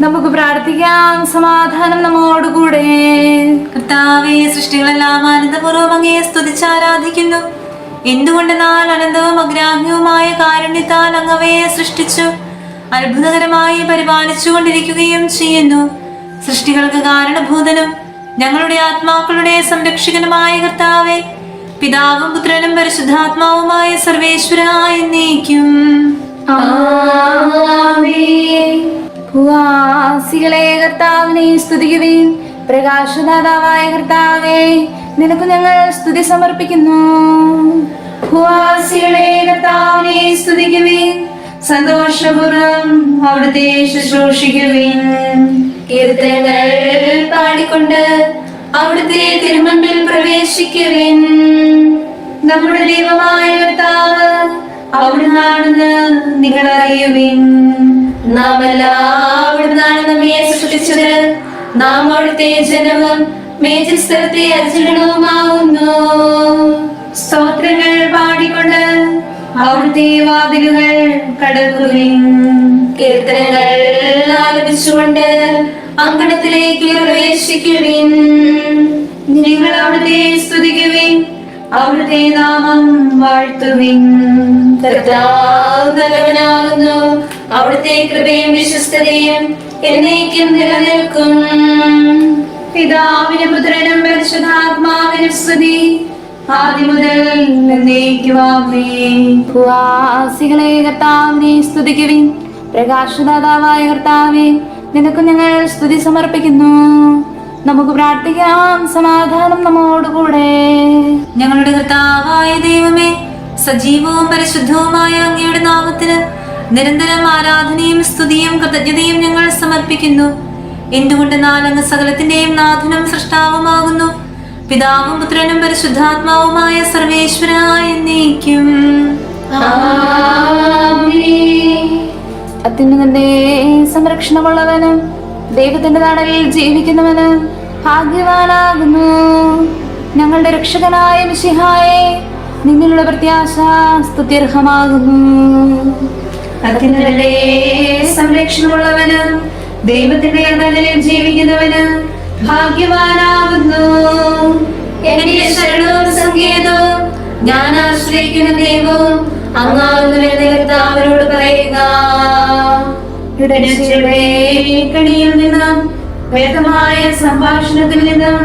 നമുക്ക് പ്രാർത്ഥിക്കാം. സമാധാനം നമ്മോടുകൂടെ. കർത്താവേ സൃഷ്ടികളെല്ലാം ആനന്ദപൂർവം അങ്ങയെ സ്തുതിച്ച് ആരാധിക്കുന്നു. എന്തുകൊണ്ടെന്നാൽ അനന്തവും അഗ്രാഹ്യവുമായ കാരുണ്യത്താൽ അങ്ങവയെ സൃഷ്ടിച്ചു. അത്ഭുതകരമായി പരിപാലിച്ചു കൊണ്ടിരിക്കുകയും ചെയ്യുന്നു. സൃഷ്ടികൾക്ക് കാരണഭൂതനും ഞങ്ങളുടെ ആത്മാക്കളുടെ സംരക്ഷകനുമായ കർത്താവെ പിതാവും പുത്രനും പരിശുദ്ധാത്മാവുമായ സർവേശ്വരായ എന്നേക്കും. ഭൂവാസികളെ കർത്താവിനെ സ്തുതിക്കുവേൻ. പ്രകാശദാതാവായ കർത്താവേ നിനക്ക് ഞങ്ങൾ സ്തുതി സമർപ്പിക്കുന്നു. ഭൂവാസികളെ കർത്താവിനെ സ്തുതിക്കുവേൻ. സന്തോഷപൂർവം അവിടുത്തെ ശുശ്രൂഷിക്കുവേൻ. കീർത്തനങ്ങൾ പാടിക്കൊണ്ട് അവിടുത്തെ തിരുമണ്ടിൽ പ്രവേശിക്കുവേൻ. നമ്മുടെ ദൈവമായ കർത്താവ് അവിടുന്നാണെന്ന് നിങ്ങൾ അറിയുവിൻ നാം എല്ലാവിടുന്നാണ് നമ്മെ സൃഷ്ടിച്ചത്. നാം അവിടുത്തെ ജനവും മേജസ്ഥലത്തെ അജഗണവുമാവുന്നു സ്തോത്രങ്ങൾ പാടിക്കൊണ്ട് അവിടുത്തെ വാതിലുകൾ കടക്കുവിൻ. കീർത്തനങ്ങൾ ആലപിച്ചുകൊണ്ട് അങ്കണത്തിലേക്ക് പ്രവേശിക്കുവിൻ. നിങ്ങൾ അവിടുത്തെ സ്തുതിക്കുവിൻ. അവിടുത്തെ നാമം വാഴ്ത്തുവിൻ. നല്ലവനാകുന്നു. അവിടുത്തെ കൃപയും വിശ്വസ്തതയും എന്നേക്കും നിലനിൽക്കും. പിതാവിനും പുത്രനും പരിശുദ്ധാത്മാവിനും സ്തുതി. ഭൂവാസികളെ കർത്താവിനെ സ്തുതിക്കുവിൻ. പ്രകാശദാതാവായ കർത്താവെ നിനക്ക് ഞങ്ങൾ സ്തുതി സമർപ്പിക്കുന്നു. നമുക്ക് പ്രാർത്ഥിക്കാം. സമാധാനം നമ്മോടുകൂടെ. ഞങ്ങളുടെ കർത്താവായ ദൈവമേ സജീവവും പരിശുദ്ധവുമായ അങ്ങയുടെ നാമത്തിന് നിരന്തരം ആരാധനയും സ്തുതിയും കൃതജ്ഞതയും ഞങ്ങൾ സമർപ്പിക്കുന്നു. എന്തുകൊണ്ട് നാലങ്ങ് സകലത്തിന്റെയും നാഥനും സൃഷ്ടാവുമാകുന്നു? പിതാവും പുത്രനും പരിശുദ്ധാത്മാവുമായ സർവേശ്വരായ അത്യുന്നതന്റെ സംരക്ഷണമുള്ളവനും ദൈവത്തിന്റെ നാടലിൽ ജീവിക്കുന്നവന് ഭാഗ്യവാനാകുന്നു. ഞങ്ങളുടെ രക്ഷകനായ മിശിഹായെ നിന്നിലുള്ള പ്രത്യാശ സ്തുത്യർഹമാകുന്നു. അത്യുന്നതന്റെ സംരക്ഷണമുള്ളവന് ദൈവത്തിന്റെ നാടലിൽ ജീവിക്കുന്നവന് ഭാഗ്യവാനാകുന്നു. എന്റെ ശരണവും സങ്കേതവും ഞാൻ ആശ്രയിക്കുന്ന ദൈവവും അങ്ങാവുന്ന അവരോട് പറയുക. ഇടനച്ചയുടെ വേദമായ സംഭാഷണത്തിൽ നിന്നും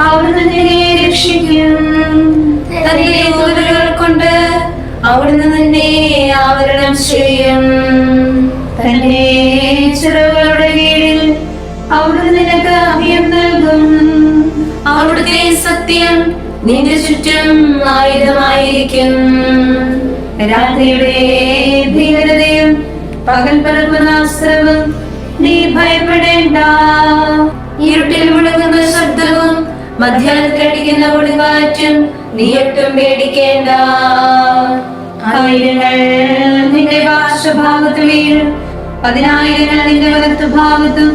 അവിടുന്ന് നിന്നെ രക്ഷിക്കും തന്റെ ഊരുകൾ കൊണ്ട് അവിടുന്ന് നിന്നെ ആവരണം ചെയ്യും തന്റെ ചിറകുകളുടെ കീഴിൽ അവിടുന്ന് നിനക്ക് അഭയം നൽകും അവിടുത്തെ സത്യം നിന്റെ ചുറ്റും ആയുധമായിരിക്കും രാത്രിയുടെ ഭീകരതയും പകൽ പരമനാശ്രമം നീ ഭയപ്പെടേണ്ട. ഇരുട്ടിൽ മുഴങ്ങുന്ന ശബ്ദവും മധ്യാഹ്നത്തിലടിക്കുന്ന ഒളിവാറ്റും നീ ഒട്ടും പേടിക്കേണ്ട. ആയിരങ്ങൾ നിന്റെ പാർശ്വഭാഗത്ത് വീഴും. പതിനായിരങ്ങൾ നിന്റെ വലത്തു ഭാഗത്തും.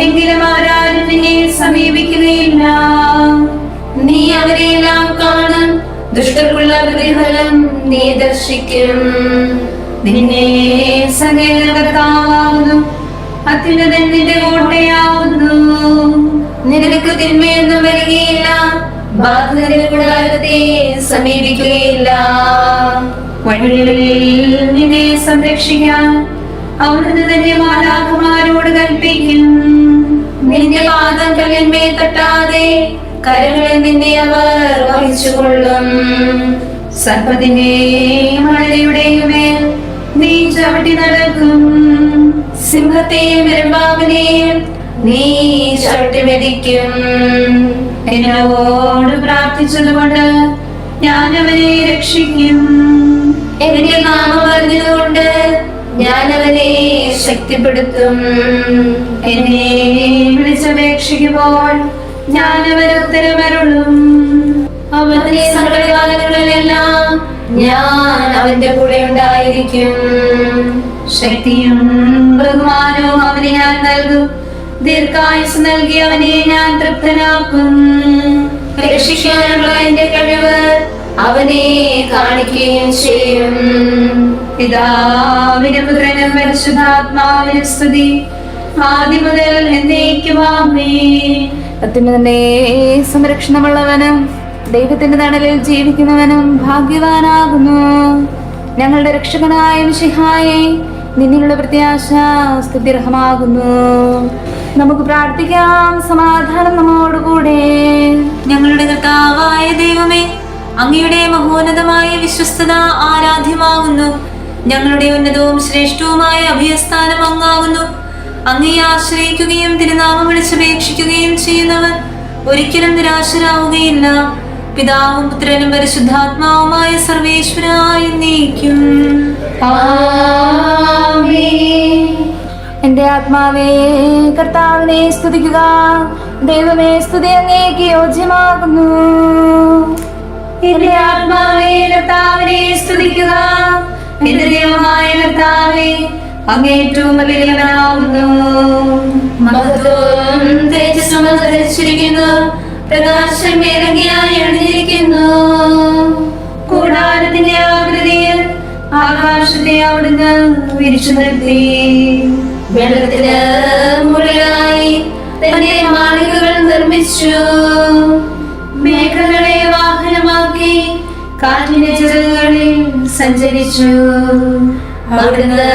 എങ്കിലും ആരാരും നിന്നെ സമീപിക്കുകയില്ല. നീ അവരെയെല്ലാം കാണും. ദുഷ്ടർക്കുള്ള പ്രതിഫലം നീ ദർശിക്കും. നിന്നെ സകലകർത്താവുന്നു. അത്യുന്നതൻ നിന്റെ കോട്ടയാവുന്നു നിനക്ക് തിന്മയൊന്നും വരികയില്ല. ബാധകരുടെ കൂടാതെ സമീപിക്കുകയില്ല. വഴികളിൽ നിന്നെ സംരക്ഷിക്കാൻ അവിടുന്ന് തന്നെ മാലാഖമാരോട് കൽപ്പിക്കും. നിന്റെ പാദം കല്ലിന്മേൽ തട്ടാതെ കരങ്ങളിൽ നിന്നെ അവർ വഹിച്ചുകൊള്ളും. സർപ്പത്തിന്റെയും മഴയുടെയും മേൽ നീ ചവിട്ടി നടക്കും. സിംഹത്തെയും പെരുമ്പാവിനെയും നീ ചവിട്ടി മെതിക്കും. എന്നോട് പ്രാർത്ഥിച്ചതുകൊണ്ട് ഞാൻ അവനെ രക്ഷിക്കും. എന്റെ നാമം പറഞ്ഞതുകൊണ്ട് ഞാൻ അവനെ ശക്തിപ്പെടുത്തും. എന്നെ വിളിച്ചപേക്ഷിക്കുമ്പോൾ ഞാൻ അവന് ഉത്തരമരുളും. അവന്റെ സങ്കടകാലങ്ങളിലെല്ലാം ഞാൻ അവന്റെ കൂടെ ഉണ്ടായിരിക്കും. ശക്തിയും ബഹുമാനവും അവന് ഞാൻ നൽകും. ദീർഘായുസ് നൽകി അവനെ ഞാൻ തൃപ്തനാക്കും. രക്ഷിക്കാനുള്ള എന്റെ കഴിവ് അവനെ കാണിക്കുകയും ചെയ്യും. പിതാവിന് പുത്രനും പരിശുദ്ധാത്മാവിന് സ്തുതി. ആദ്യം മുതൽ എന്നേക്കുമാമേ. അത്യുന്നതന്റെ സംരക്ഷണമുള്ളവനും ദൈവത്തിന്റെ തണലിൽ ജീവിക്കുന്നവനും ഭാഗ്യവാനാകുന്നു. ഞങ്ങളുടെ രക്ഷകനായ മിഷിഹായെ നിന്നിലുള്ള പ്രത്യാശ സ്തുതിർഹമാകുന്നു നമുക്ക് പ്രാർത്ഥിക്കാം. സമാധാനം നമ്മോടുകൂടെ. ഞങ്ങളുടെ കർത്താവായ ദൈവമേ അങ്ങയുടെ മഹോന്നതമായ വിശ്വസ്തത ആരാധ്യമാകുന്നു. ഞങ്ങളുടെ ഉന്നതവും ശ്രേഷ്ഠവുമായ അഭയസ്ഥാനം അങ്ങാകുന്നു അങ്ങയെ ആശ്രയിക്കുകയും തിരുനാമം വിളിച്ചപേക്ഷിക്കുകയും ചെയ്യുന്നവർ ഒരിക്കലും നിരാശരാവുകയില്ല. പിതാവും പുത്രനും പരിശുദ്ധാത്മാവുമായ സർവേശ്വരായി നീക്കും. എന്റെ ആത്മാവേ കർത്താവിനെ സ്തുതിക്കുക. ദൈവമേ സ്തുതി അങ്ങേക്ക് യോജ്യമാകുന്നു. എന്റെ ആത്മാവേ കർത്താവിനെ സ്തുതിക്കുക. എന്റെ ദൈവമായ കർത്താവേ അങ്ങേറ്റവും വലിയവനാകുന്നു മഹത്വം തേജസ്സും ധരിച്ചിരിക്കുന്നു പ്രകാശം ഇറങ്ങിയായി അണിഞ്ഞിരിക്കുന്നു കൂടാരത്തിന്റെ ആകൃതിയിൽ ആകാശത്തെ അവിടുന്ന് വിരിച്ചു നിർത്തി വെള്ളത്തിന് മുകളിലായി തന്റെ മാളികകൾ നിർമ്മിച്ചു. മേഘങ്ങളെ വാഹനമാക്കി കാറ്റിന്റെ ചിറകുകളിൽ സഞ്ചരിച്ചു. അവിടുന്ന്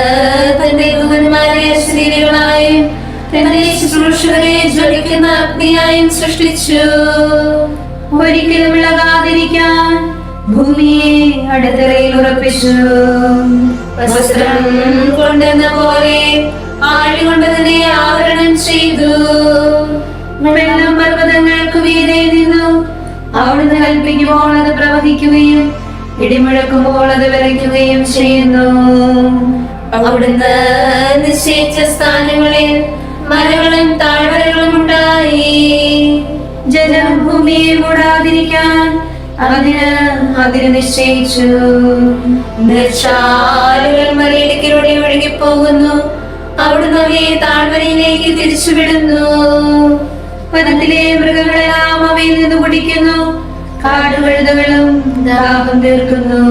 തന്റെ ദൂതന്മാരെ സ്ത്രീകളായും തന്റെ ശുശ്രൂഷകരെ ജ്വലിക്കുന്ന അഗ്നിയായും സൃഷ്ടിച്ചു. ഒരിക്കലും ഇളകാതിരിക്കാൻ ഭൂമിയെ അടുത്തറയിൽ ഉറപ്പിച്ചു. വസ്ത്രം കൊണ്ടെന്ന പോലെ ആഴി കൊണ്ട് തന്നെ ആവരണം ചെയ്തു. വെള്ളം പർവതങ്ങൾക്ക് മീതെ നിന്നു. അവിടുന്ന് കൽപ്പിക്കുമ്പോൾ അത് പ്രവഹിക്കുകയും ഇടിമുഴക്കുമ്പോൾ അത് വിറയ്ക്കുകയും ചെയ്യുന്നു. അവിടുന്ന് നിശ്ചയിച്ച സ്ഥാനങ്ങളിൽ മലകളും താഴ്വരകളും ഉണ്ടായി. ജലം ഭൂമിയെ മൂടാതിരിക്കാൻ അതിന് അതിന് നിശ്ചയിച്ചു. നിർച്ചാലുകൾ മലയിടുക്കിലൂടെ ഒഴുകിപ്പോകുന്നു. അവിടുന്ന് അവയെ താഴ്വരയിലേക്ക് തിരിച്ചുവിടുന്നു. വനത്തിലെ മൃഗങ്ങളെല്ലാം അവയിൽ നിന്ന് കുടിക്കുന്നു. കാടുകഴുതകളും ദാഹം തീർക്കുന്നു.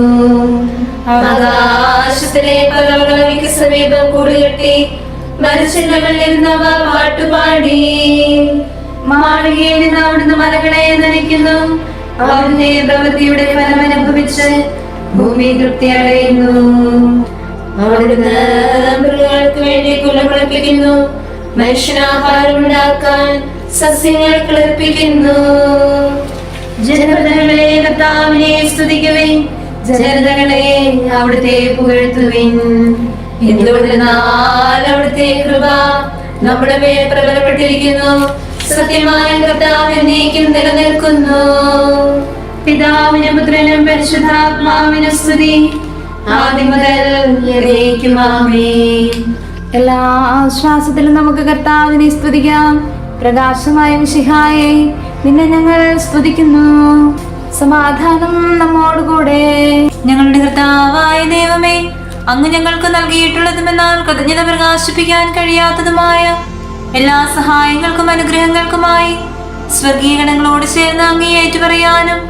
ആകാശത്തിലെ പലവകൾക്ക് സമീപം കൂടുകെട്ടി മരച്ചില്ലകളിലിരുന്നവ പാട്ടുപാടി. മാളികയിൽ നിന്ന് അവിടുന്ന് മലകളെ നനയ്ക്കുന്നു. അവിടുന്ന് പ്രവൃത്തിയുടെ ഫലം അനുഭവിച്ച് ഭൂമി തൃപ്തി അടയുന്നു അവിടുന്ന് മൃഗങ്ങൾക്ക് വേണ്ടി കുലമുളപ്പിക്കുന്നു മനുഷ്യനാഹാരം ഉണ്ടാക്കാൻ സസ്യങ്ങൾ കിളിപ്പിക്കുന്നു ജനതകളെ കർത്താവിനെ സ്തുതിക്കുവിൻ. ജനതകളെ അവിടുത്തെ പുകഴ്ത്തുവിൻ. അവിടുത്തെ കൃപ നമ്മുടെ മേൽ പ്രബലപ്പെട്ടിരിക്കുന്നു? സത്യമായ കർത്താവ് എന്നേക്കും നിലനിൽക്കുന്നു. പിതാവിനും പുത്രനും പരിശുദ്ധാത്മാവിനും സ്തുതി. ആദ്യം മുതൽ എല്ലാ ആശ്വാസത്തിലും നമുക്ക് കർത്താവിനെ സ്തുതിക്കാം. പ്രകാശമായ ശിഹായെ നിന്നെ ഞങ്ങൾ സ്തുതിക്കുന്നു. സമാധാനം നമ്മോടുകൂടെ. ഞങ്ങളുടെ കർത്താവായ ദൈവമേ അങ്ങ് ഞങ്ങൾക്ക് നൽകിയിട്ടുള്ളതുമെന്നാൽ കൃതജ്ഞത പ്രകാശിപ്പിക്കാൻ കഴിയാത്തതുമായ എല്ലാ സഹായങ്ങൾക്കും അനുഗ്രഹങ്ങൾക്കുമായി സ്വർഗീയ ഗണങ്ങളോട് ചേർന്ന് അങ്ങേ ഏറ്റുപറയാനും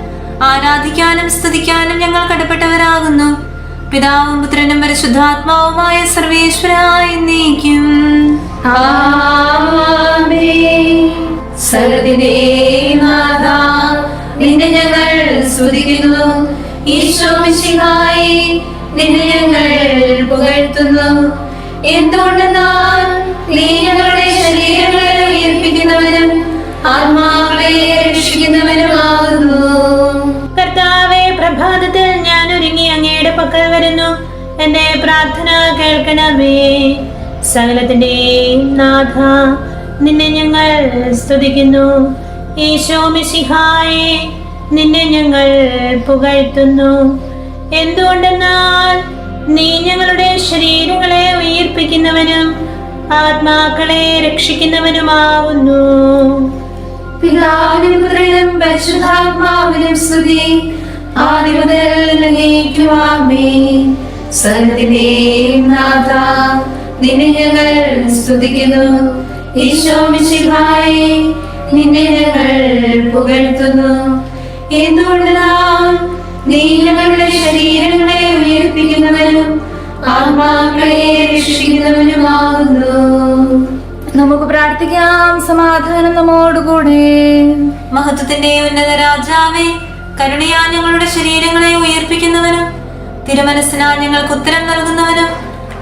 ആരാധിക്കാനും സ്തുതിക്കാനും ഞങ്ങൾ കടപ്പെട്ടവരാകുന്നു. പിതാവും പുത്രനും പരിശുദ്ധാത്മാവുമായ സർവേശ്വരായി നീക്കും. നിന്നെ ഞങ്ങൾ സ്തുതിക്കുന്നു. ഈശോ നിന്നെ ഞങ്ങൾ പുകഴ്ത്തുന്നു. എന്തുകൊണ്ടെന്നാൽ നീ ഞങ്ങളുടെ ശരീരങ്ങളെ ഉയർപ്പിക്കുന്നവനും ആത്മാക്കളെ രക്ഷിക്കുന്നവനുമാകുന്നു. കർത്താവെ പ്രഭാതത്തിൽ ഞാൻ ഒരുങ്ങി അങ്ങയുടെ പക്കൽ വരുന്നു. എന്റെ പ്രാർത്ഥന കേൾക്കണമേ. സകലത്തിന്റെ നാഥ നിന്നെ ഞങ്ങൾ സ്തുതിക്കുന്നു. ഈശോ മിശിഹായെ നിന്നെ ഞങ്ങൾ പുകഴ്ത്തുന്നു. എന്തുകൊണ്ടെന്നാൽ നീ ഞങ്ങളുടെ ശരീരങ്ങളെ ഉയർപ്പിക്കുന്നവനും ആത്മാക്കളെ രക്ഷിക്കുന്നവനുമാവുന്നു. പിതാവിനും പുത്രനും പരിശുദ്ധാത്മാവിനും സ്തുതി. ആദ്യം മുതൽ എന്നേക്കുമാമേ സകലത്തിന്റെയും നാഥ നിന്നെ ഞങ്ങൾ സ്തുതിക്കുന്നു. ഈശോ മിശിഹായി നിന്നെ ഞങ്ങൾ പുകഴ്ത്തുന്നു. എന്തുകൊണ്ടെന്നാൽ നീ ഞങ്ങളുടെ ശരീരങ്ങളെ ഉയർപ്പിക്കുന്നവനും ആത്മാക്കളെ രക്ഷിക്കുന്നവനുമാകുന്നു. നമുക്ക് പ്രാർത്ഥിക്കാം. സമാധാനം നമ്മോടുകൂടെ. മഹത്വത്തിന്റെ ഉന്നത രാജാവേ കരുണയാ ഞങ്ങളുടെ ശരീരങ്ങളെ ഉയർപ്പിക്കുന്നവനും തിരുമനസ്സിനാ ഞങ്ങൾക്ക് ഉത്തരം നൽകുന്നവനും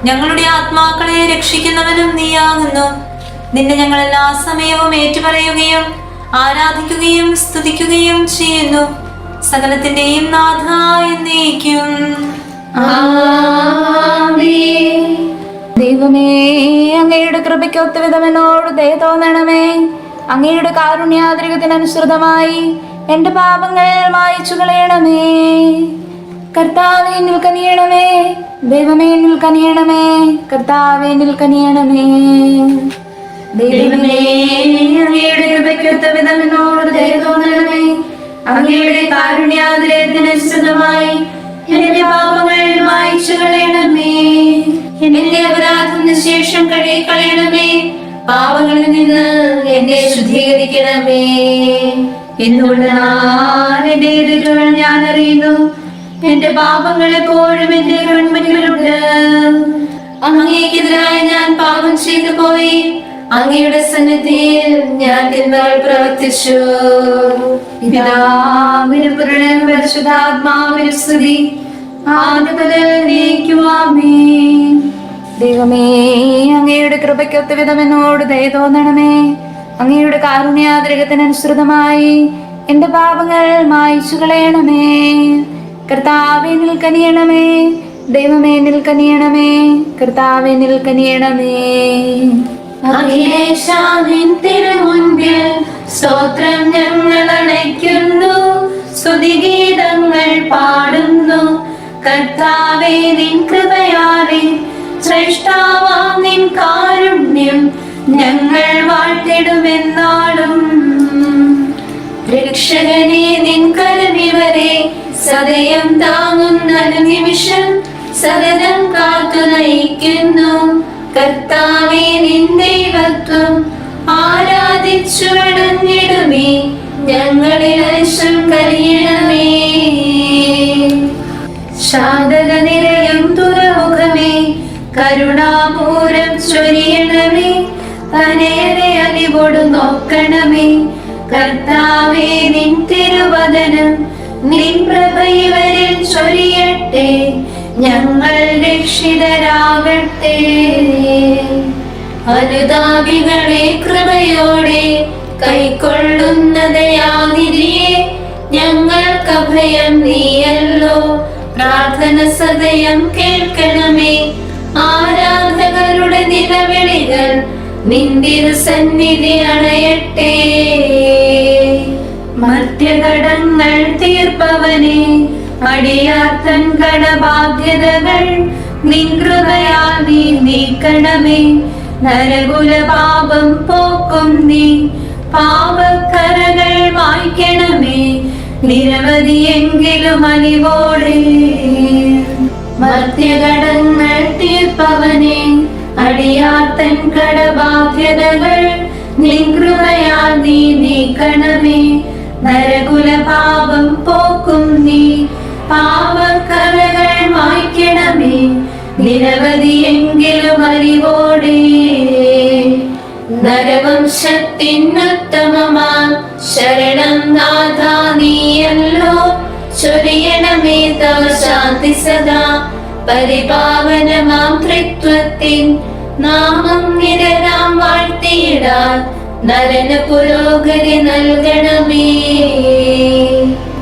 ഞങ്ങളുടെ ആത്മാക്കളെ രക്ഷിക്കുന്നവനും നീയാകുന്നു. നിന്നെ ഞങ്ങൾ എല്ലാ സമയവും ഏറ്റുപറയുകയും ആരാധിക്കുകയും സ്തുതിക്കുകയും ചെയ്യുന്നു. സകലത്തിന്റെയും നാഥ എന്നേക്കും. ദൈവമേ അങ്ങയുടെ കൃപയ്ക്ക് ഒത്തുവിധം എന്നോട് ദയ തോന്നണമേ. അങ്ങയുടെ കാരുണ്യാതിരികത്തിനനുസൃതമായി എന്റെ പാപങ്ങൾ മായച്ചു കളയണമേ. കർത്താവേ നിൽക്കനിയണമേ കനിയണമേ. ദൈവമേ നിൽക്കനിയണമേ കനിയണമേ. കർത്താവെ എന്നിൽ കനിയണമേ. ദൈവമേ അങ്ങയുടെ കൃപയ്ക്ക് ഒത്തുവിധമെന്നോട് ദയ തോന്നണമേ. അങ്ങയുടെ കാരുണ്യാതിരത്തിനനുസൃതമായി എന്റെ പാപങ്ങൾ മായിച്ചു കളയണമേ എന്റെ അപരാധത്തിന് ശേഷം കഴിയ കളയണമേ പാപങ്ങളിൽ നിന്ന് എന്നെ ശുദ്ധീകരിക്കണമേ. എന്നുള്ള എന്റെ എതിരുകൾ ഞാൻ അറിയുന്നു? എന്റെ പാപങ്ങൾ എപ്പോഴും എന്റെ കൺമുന്നിലുണ്ട് അങ്ങേക്കെതിരായി ഞാൻ പാപം ചെയ്തു പോയി അങ്ങയുടെ സന്നിധിയിൽ ഞാൻ തിന്മകൾ പ്രവർത്തിച്ചു. പിതാവിനും പ്രണയം പരിശുദ്ധാത്മാവിനും സ്തുതി. ദൈവമേ അങ്ങയുടെ കൃപയ്ക്കൊത്ത വിധം എന്നോട് ദയ തോന്നണമേ. അങ്ങയുടെ കാരുണ്യാദ്രഹത്തിനനുസൃതമായി എന്റെ പാപങ്ങൾ മായിച്ചു കളയണമേ. കർത്താവെ നിൽക്കനിയണമേ. ദൈവമേ നിൽക്കനിയണമേ. കർത്താവെ നിൽക്കനിയണമേ. അഖിലേശാനിൻ തിരുമുൻപിൽ സ്തോത്രം ഞങ്ങൾ അണയ്ക്കുന്നു. സ്തുതിഗീതങ്ങൾ പാടുന്നു. കർത്താവേ നിൻ കൃപയാലെ ശ്രേഷ്ഠാവാം നിൻ കാരുണ്യം ഞങ്ങൾ വാഴ്ത്തിടുമെന്നാളും. രക്ഷകനെ നിൻ കരവിവരെ സദയം താങ്ങുന്ന നിമിഷം സദനം കാത്തു നയിക്കുന്നു. കർത്താവെ വണങ്ങിടുമേ ഞങ്ങളിൽ അശം കരിയണമേ ശാന്തത നിരയം തുറമുഖമേ. കരുണാപൂരം ചൊരിയണമേ. തനേറെ അലിവോട് നോക്കണമേ. കർത്താവേ നിൻ തിരുവദനം നിൻ പ്രഭയിവരിൽ ചൊരിയട്ടെ. ഞങ്ങൾ രക്ഷിതരാകട്ടെ. അനുതാപികളെ കൃപയോടെ കൈക്കൊള്ളുന്നതയാതിരിയെ ഞങ്ങൾക്ക് അഭയം നീയല്ലോ. പ്രാർത്ഥന സദയം കേൾക്കണമേ. ആരാധകരുടെ നിലവിളികൾ നിന്തിരു സന്നിധി അണയട്ടെ. മർത്യഘടങ്ങൾ തീർപ്പവനെ അടിയാത്തൻ കടബാധ്യതകൾ നിൻ നീ നീക്കണമേ. നരകുല പാപം പോക്കും നീ. പാപക്കരകൾ വായിക്കണമേ. നിരവധിയെങ്കിലും അലിവോടെ. മർത്യഘടങ്ങൾ തീർപ്പവനെ. അടിയാത്തൻ കടബാധ്യതകൾ. നിൻ കൃപയാൽ നീ നീക്കണമേ. നരകുല പാപം പോക്കും നീ. പാപക്കരകൾ മായ്ക്കണമേ നിരവധിയെങ്കിലും അറിവോടെ നരവംശത്തിനുത്തമമാ ശരണം നാഥ നീയല്ലോ. ചൊരിയണമേ തവ ശാന്തി സദാ. പരിപാവനമാം ത്രിത്വത്തിൻ നാമം നിരനാം വാഴ്ത്തിയിടാൻ നരന പുരോഗതി നൽകണമേ.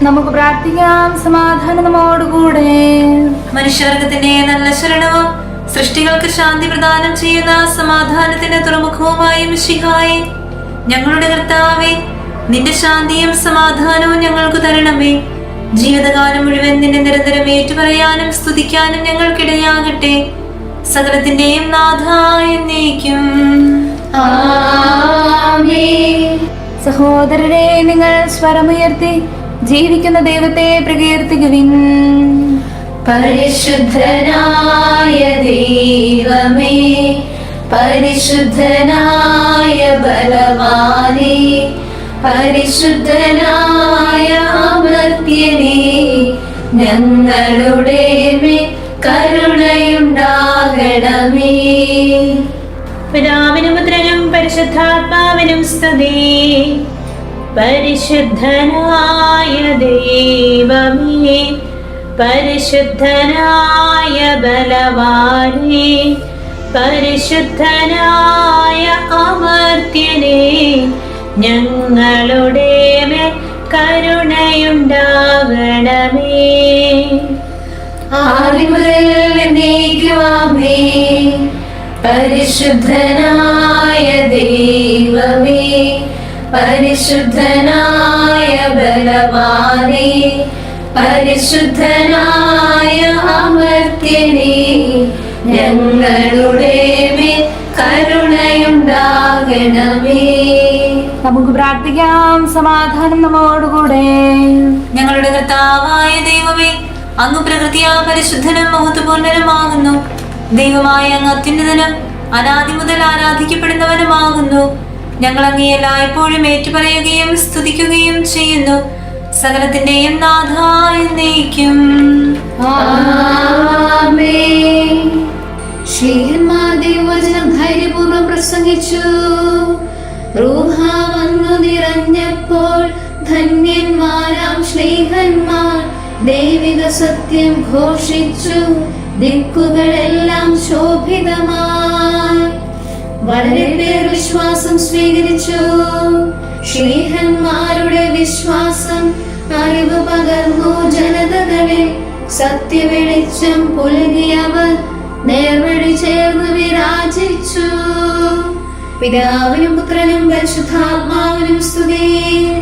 നമുക്ക് പ്രാർത്ഥിക്കാം സമാധാനമോടുകൂടെ നമ്മോടുകൂടെ. മനുഷ്യവർഗത്തിന്റെ നല്ല ശരണവും സൃഷ്ടികൾക്ക് ശാന്തി പ്രദാനം ചെയ്യുന്ന സമാധാനത്തിന്റെ തുറമുഖവുമായി മിശിഹായി. ഞങ്ങളുടെ കർത്താവെ നിന്റെ ശാന്തിയും സമാധാനവും ഞങ്ങൾക്ക് തരണമേ. ജീവിതകാലം മുഴുവൻ നിന്നെ നിരന്തരം ഏറ്റുപറയാനും സ്തുതിക്കാനും ഞങ്ങൾക്കിടയാകട്ടെ. സകലത്തിന്റെയും നാഥായ എന്നേക്കും. സഹോദരരെ നിങ്ങൾ സ്വരമുയർത്തി ജീവിക്കുന്ന ദൈവത്തെ പ്രകീർത്തിക്കുവിൻ. പരിശുദ്ധനായ ദൈവമേ പരിശുദ്ധനായ ബലവാനേ പരിശുദ്ധനായ അമർത്യനേ ഞങ്ങളുടെ കരുണയുണ്ടാകണമേ. പിതാവിനും പരിശുദ്ധാത്മാവിനും സ്തുതി. പരിശുദ്ധനായ ദൈവമേ പരിശുദ്ധനായ ബലവാനെ പരിശുദ്ധനായ അമർത്യനെ ഞങ്ങളുടെ മേൽ കരുണയുണ്ടാകണമേ. പരിശുദ്ധനായ ദൈവമേ പരിശുദ്ധനായ ബലവാനേ പരിശുദ്ധനായ അമർത്യനെ ഞങ്ങളുടെ മേൽ കരുണയുണ്ടാകണമേ. നമുക്ക് പ്രാർത്ഥിക്കാം. സമാധാനം നമ്മോടുകൂടെ. ഞങ്ങളുടെ കർത്താവായ ദൈവമേ അങ്ങ് പ്രകൃതിയാ പരിശുദ്ധനും മഹത്വപൂർണനുമാകുന്നു. ദൈവമായ അങ്ങ് അത്യുന്നതനും അനാദി മുതൽ ആരാധിക്കപ്പെടുന്നവനുമാകുന്നു. ഞങ്ങൾ അങ്ങേ എല്ലായ്പ്പോഴും ഏറ്റുപറയുകയും സ്തുതിക്കുകയും ചെയ്യുന്നു. സകലത്തിന്റെയും നാഥായ നയിക്കും. ദൈവവചനം ധൈര്യപൂർവം പ്രസംഗിച്ചു. റൂഹ വന്നു നിറഞ്ഞപ്പോൾ ധന്യന്മാരാം ശ്രീഹന്മാർ ദൈവിക സത്യം ഘോഷിച്ചു. ദിക്കുകളെല്ലാം ശോഭിതമായി വളരെ പേർ വിശ്വാസം സ്വീകരിച്ചു. ശ്രീഹന്മാരുടെ വിശ്വാസം? അറിവ് പകർന്നു ജനതകളിൽ സത്യവെളിച്ചം പുലകിയവർ നേർവഴി ചേർന്ന് വിരാജിച്ചു. പിതാവിനും പുത്രനും പരിശുദ്ധാത്മാവിനും സ്തുതി.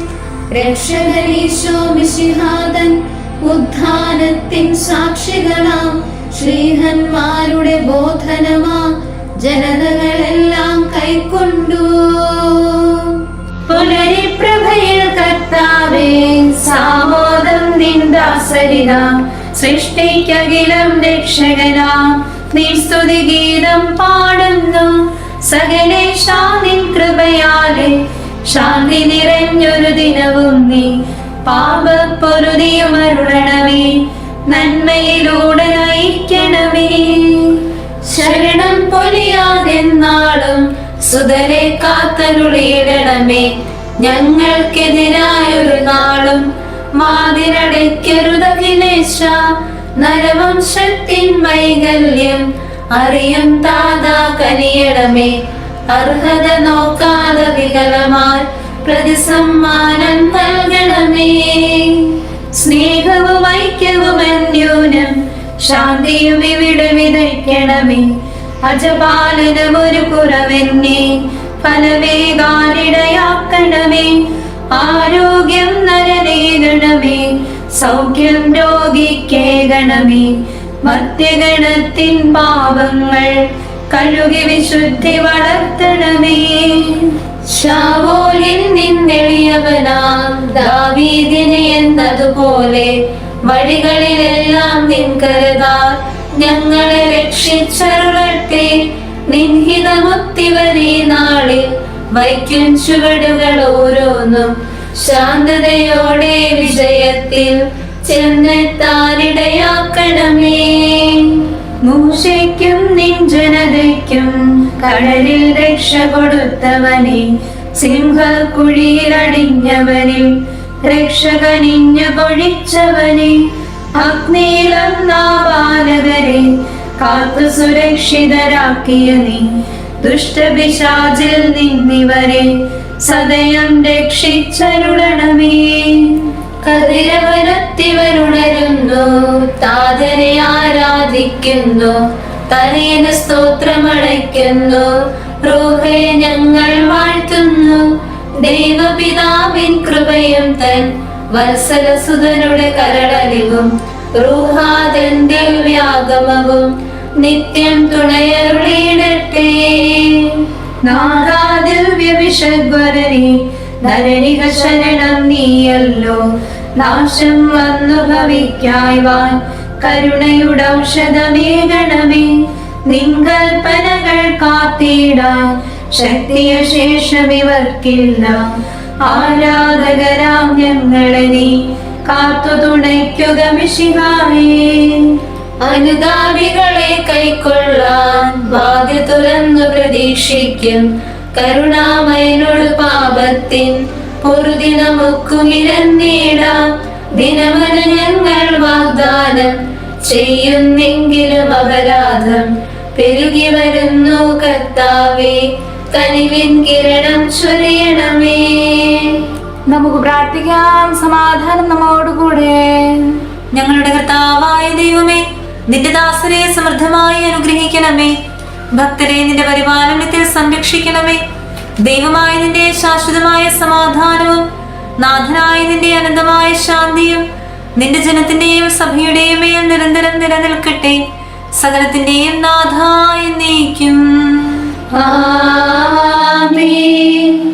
രക്ഷകനീശോ മിശിഹാദൻ ഉദ്ധാനത്തിൻ സാക്ഷികളാം. ശ്രീഹന്മാരുടെ ബോധനമാ ജനതകളെല്ലാം കൈക്കൊണ്ടു. പുനരിപ്രഭയിൽ കർത്താവേ സാമോദം നിന്ദാസരിത സൃഷ്ടിക്കകിലം രക്ഷകരാ നിസ്തുതി ഗീതം പാടുന്നു. സകലേശാ നിൻ കൃപയാലെ. ശാന്തി നിറഞ്ഞൊരു ദിനവും നീ. പാപ പാപപ്പൊരുതിയുമരുളണമേ നന്മയിലൂടെ സുതരെ കാത്തരുളിയിടണമേ. ഞങ്ങൾക്കെതിരായൊരു നാളും മാതിരടയ്ക്കരുതകിലേശ നരവംശത്തിൻ വൈകല്യം അറിയം താതാ കനിയടമേ അർഹത നോക്കാതെ വികലമായി പ്രതിസമ്മാനം നൽകണമേ. സ്നേഹവും ഐക്യവും അന്യൂനം ശാന്തിയും ഇവിടെ വിതയ്ക്കണമേ. അജപാലനം ഒരു കുറവെന്നെ ഫലവേകാനിടയാക്കണമേ ആരോഗ്യം നരനേകണമേ സൗഖ്യം രോഗിക്കേകണമേ. മധ്യഗണത്തിൻ പാപങ്ങൾ കഴുകി വിശുദ്ധി വളർത്തണമേ. ശാവോലിൽ നിന്നെളിയവനാം ദാവീദിനെ എന്നതുപോലെ വഴികളിലെല്ലാം നിൻ കരുതാൽ ഞങ്ങളെ രക്ഷിച്ചരുളട്ടെ നിൻഹിതമുത്തിവരീ നാളിൽ വൈക്കും ചുവടുകൾ ഓരോന്നും ശാന്തതയോടെ വിജയത്തിൽ ചെന്നെത്താനിടയാക്കണമേ. മൂശയ്ക്കും നിൻ ജനതയ്ക്കും കടലിൽ രക്ഷ കൊടുത്തവനെ സിംഹക്കുഴിയിലടിഞ്ഞവനെ രക്ഷകനിഞ്ഞു പൊഴിച്ചവനെ അഗ്നിയിലന്നാ ബാലകരെ കാത്തു സുരക്ഷിതരാക്കിയ നീ. ദുഷ്ടപിശാചിൽ നിന്നിവരെ സദയം രക്ഷിച്ചരുളണമേ. കതിരവനത്തിവരുണരുന്നു താതനെ ആരാധിക്കുന്നു തലേന സ്തോത്രമടയ്ക്കുന്നു റോഹയെ ഞങ്ങൾ വാഴ്ത്തുന്നു ദൈവപിതാവിൻ കൃപയും തൻ വത്സലസുതനുടെ കരടലിവും റൂഹാദൻ ദിവ്യാഗമവും നിത്യം തുണയരുളിയിടട്ടെ നാദാദിവ്യവിഷഗ്വരനെ ധരണിക ശരണം നീയല്ലോ. നാശം വന്നു ഭവിക്കായ്വാൻ കരുണയുടെ ഔഷധമേകണമേ നിങ്കൽപ്പനകൾ കാത്തിടാൻ ശക്തിയ ശേഷം ഇവർക്കില്ല. ആരാധകരാം ഞങ്ങളെ നീ കാത്തു തുണയ്ക്കുക മിഷിഹായേ അനുതാപികളെ കൈക്കൊള്ളാൻ ബാധ്യ തുറന്നു പ്രതീക്ഷിക്കും. കരുണാമയനോട് പാപത്തിൻ പൊറുതി ഞങ്ങൾ വാഗ്ദാനം ചെയ്യുന്നെങ്കിലും അപരാധം പെരുകി വരുന്നു കർത്താവേ. കനിവിൻ കിരണം ചൊരിയണമേ. നമുക്ക് പ്രാർത്ഥിക്കാം. സമാധാനം നമ്മോടുകൂടെ. ഞങ്ങളുടെ കർത്താവായ ദൈവമേ നിന്റെ ദാസരെ സമൃദ്ധമായി അനുഗ്രഹിക്കണമേ. ഭക്തരെ നിന്റെ പരിപാലനത്തിൽ സംരക്ഷിക്കണമേ. ദൈവമായ നിന്റെ ശാശ്വതമായ സമാധാനവും നാഥനായ നിന്റെ അനന്തമായ ശാന്തിയും നിന്റെ ജനത്തിന്റെയും സഭയുടെയും മേൽ നിരന്തരം നിലനിൽക്കട്ടെ. സകലത്തിന്റെയും നാഥായ നീക്കും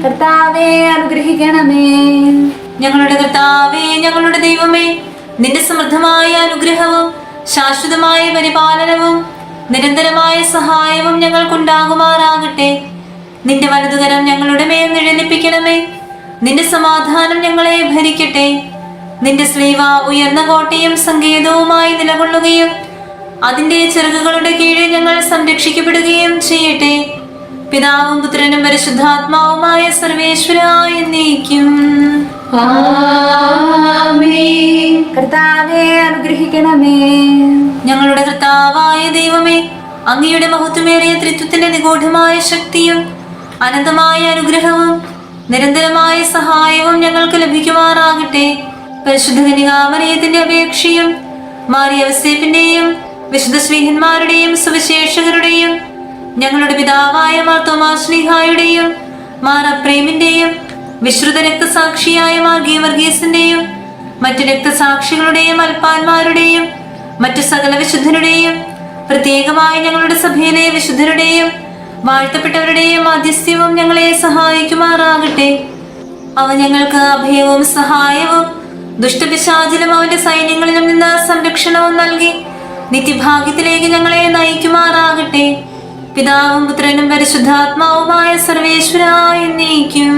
കർത്താവെ ഞങ്ങളുടെ കർത്താവേ ഞങ്ങളുടെ ദൈവമേ നിന്റെ സമൃദ്ധമായ അനുഗ്രഹവും ശാശ്വതമായ പരിപാലനവും നിരന്തരമായ സഹായവും ഞങ്ങൾക്കുണ്ടാകുമാറാകട്ടെ. നിന്റെ വലതുകരം ഞങ്ങളുടെ മേൽ നിഴലിപ്പിക്കണമേ. നിന്റെ സമാധാനം ഞങ്ങളെ ഭരിക്കട്ടെ. നിന്റെ സ്ലീവ ഉയർന്ന കോട്ടയും സങ്കേതവുമായി നിലകൊള്ളുകയും അതിന്റെ ചിറകുകളുടെ കീഴിൽ ഞങ്ങൾ സംരക്ഷിക്കപ്പെടുകയും ചെയ്യട്ടെ. പിതാവും പുത്രനും പരിശുദ്ധാത്മാവുമായ സർവേശ്വരായ നീക്കും ആമേൻ. കർത്താവെ അനുഗ്രഹിക്കണമേ. ഞങ്ങളുടെ കർത്താവായ ദൈവമേ അങ്ങയുടെ മഹത്വമേറിയ ത്രിത്വത്തിന്റെ നിഗൂഢമായ ശക്തിയും അനന്തമായ അനുഗ്രഹവും നിരന്തരമായ സഹായവും ഞങ്ങൾക്ക് ലഭിക്കുമാറാകട്ടെ. പരിശുദ്ധ കനികാമനയത്തിന്റെ അപേക്ഷയും മാറിയ അവസേപ്പിന്റെയും വിശുദ്ധ ശ്രീഹന്മാരുടെയും സുവിശേഷകരുടെയും ഞങ്ങളുടെ പിതാവായ മാർത്തോമാശ്ലിഹായുടെയും മാറപ്രേമിന്റെയും വിശ്രുത രക്തസാക്ഷിയായ മാർഗീയ വർഗീസിന്റെയും മറ്റു രക്തസാക്ഷികളുടെയും അൽപ്പാന്മാരുടെയും മറ്റു സകല വിശുദ്ധരുടെയും പ്രത്യേകമായി ഞങ്ങളുടെ സഭയിലെ വിശുദ്ധരുടെയും വാഴ്ത്തപ്പെട്ടവരുടെയും മാധ്യസ്ഥ്യവും ഞങ്ങളെ സഹായിക്കുമാറാകട്ടെ. അവ ഞങ്ങൾക്ക് അഭയവും സഹായവും ദുഷ്ടപിശാചിലും അവന്റെ സൈന്യങ്ങളിലും നിന്ന് സംരക്ഷണവും നൽകി നിത്യഭാഗ്യത്തിലേക്ക് ഞങ്ങളെ നയിക്കുമാറാകട്ടെ. പിതാവും പുത്രനും പരിശുദ്ധാത്മാവുമായ സർവേശ്വരായ നീക്കും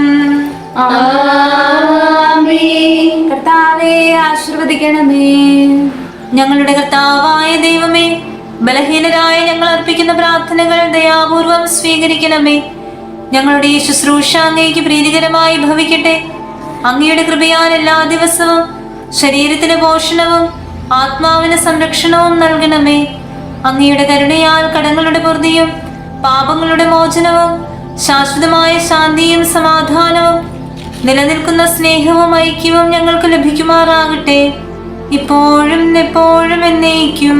കർത്താവെ ആശീർവദിക്കണമേ. ഞങ്ങളുടെ കർത്താവായ ദൈവമേ ബലഹീനരായ ഞങ്ങൾ അർപ്പിക്കുന്ന പ്രാർത്ഥനകൾ ദയാപൂർവം സ്വീകരിക്കണമേ. ഞങ്ങളുടെ ഈ ശുശ്രൂഷ അങ്ങേക്ക് പ്രീതികരമായി ഭവിക്കട്ടെ. അങ്ങയുടെ കൃപയാൽ എല്ലാ ദിവസവും ശരീരത്തിന് പോഷണവും ആത്മാവിന് സംരക്ഷണവും നൽകണമേ. അങ്ങയുടെ കരുണയാൽ കടങ്ങളുടെ പൊറുതിയും പാപങ്ങളുടെ മോചനവും ശാശ്വതമായ ശാന്തിയും സമാധാനവും നിലനിൽക്കുന്ന സ്നേഹവും ഐക്യവും ഞങ്ങൾക്ക് ലഭിക്കുമാറാകട്ടെ. ഇപ്പോഴും എപ്പോഴും എന്നേക്കും.